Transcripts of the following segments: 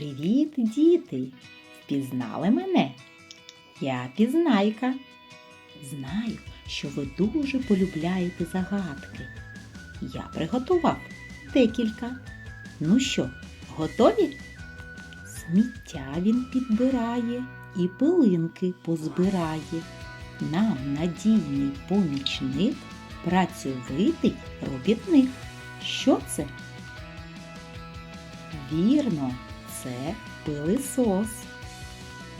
Привіт, діти! Впізнали мене? Я пізнайка. Знаю, що ви дуже полюбляєте загадки. Я приготував декілька. Ну що, готові? Сміття він підбирає і пилинки позбирає. Нам надійний помічник, працьовитий робітник. Що це? Вірно, це пилисос.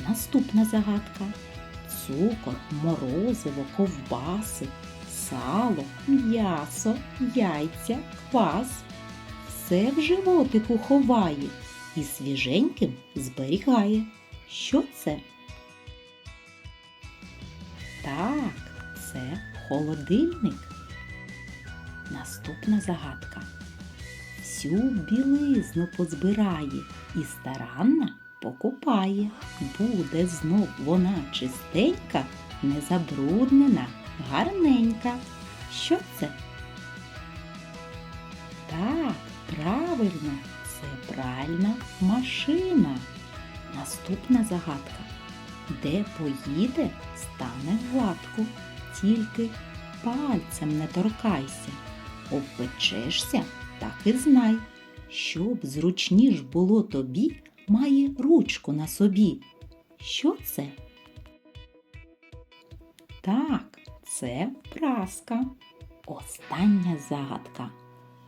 Наступна загадка. Цукор, морозиво, ковбаси, сало, м'ясо, яйця, квас. Все в животику ховає і свіженьким зберігає. Що це? Так, це холодильник. Наступна загадка. Всю білизну позбирає і старанно покупає. Буде знов вона чистенька, незабруднена, гарненька. Що це? Так, правильно, це пральна машина. Наступна загадка. Де поїде, стане гладко, тільки пальцем не торкайся. Обпечешся, так і знай. Щоб зручніш було тобі, має ручку на собі. Що це? Так, це праска. Остання загадка.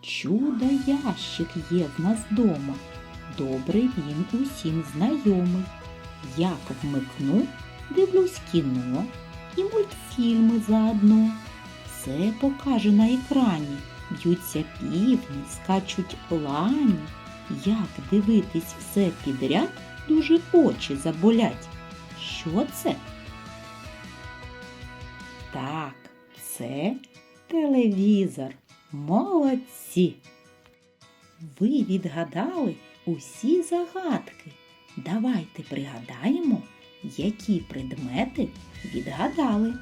Чудо ящик є в нас дома. Добрий він усім знайомий. Як вмикну, дивлюсь кіно і мультфільми заодно. Все покаже на екрані. Б'ються півні, скачуть лані. Як дивитись все підряд, дуже очі заболять. Що це? Так, це телевізор. Молодці! Ви відгадали усі загадки. Давайте пригадаємо, які предмети відгадали.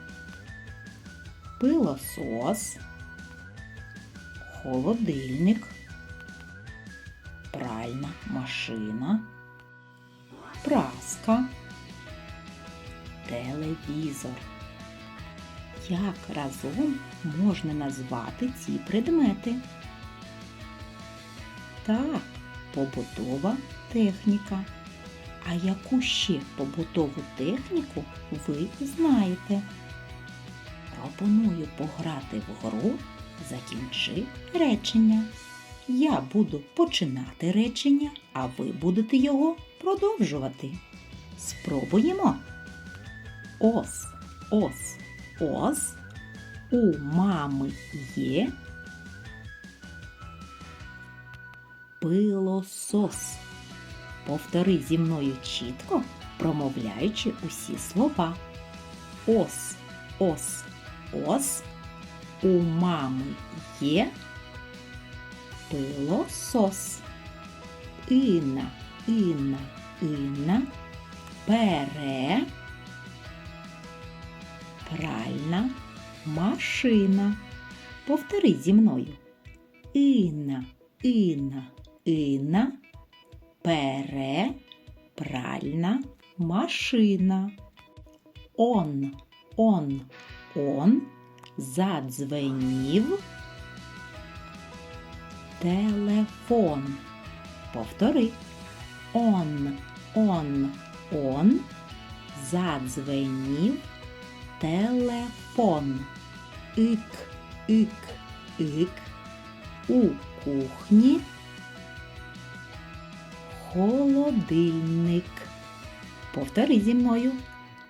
Пилосос, холодильник, пральна машина, праска, телевізор. Як разом можна назвати ці предмети? Так, побутова техніка. А яку ще побутову техніку ви знаєте? Пропоную пограти в гру Закінчи речення. Я буду починати речення, а ви будете його продовжувати. Спробуємо. Ос, ос, ос. У мами є пилосос. Повтори зі мною чітко, промовляючи усі слова. Ос, ос, ос. У мами є пилосос. Інна, інна, інна. Пере. Пральна машина. Повтори зі мною. Інна, інна, інна. Пере. Пральна машина. Он, он, он. Задзвенів. Телефон. Повтори. Он, он, он. Задзвенів. Телефон. Ик, ик, ик. У кухні. Холодильник. Повтори зі мною.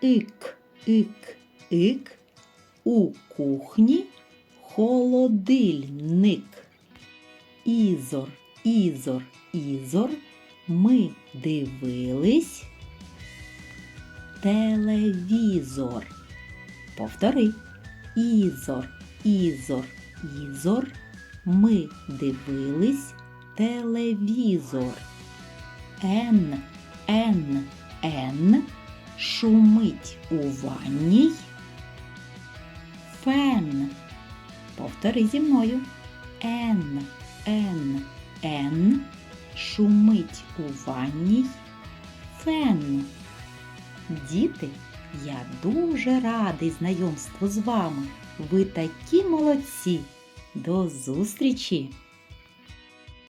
Ик, ик, ик. У кухні холодильник. Ізор, ізор, ізор. Ми дивились телевізор. Повтори. Ізор, ізор, ізор. Ми дивились телевізор. Н, Н, Н. Шумить у ванній. Фен. Повтори зі мною. Н, Н, Н. Шумить у ванній фен. Діти, я дуже радий знайомству з вами. Ви такі молодці. До зустрічі!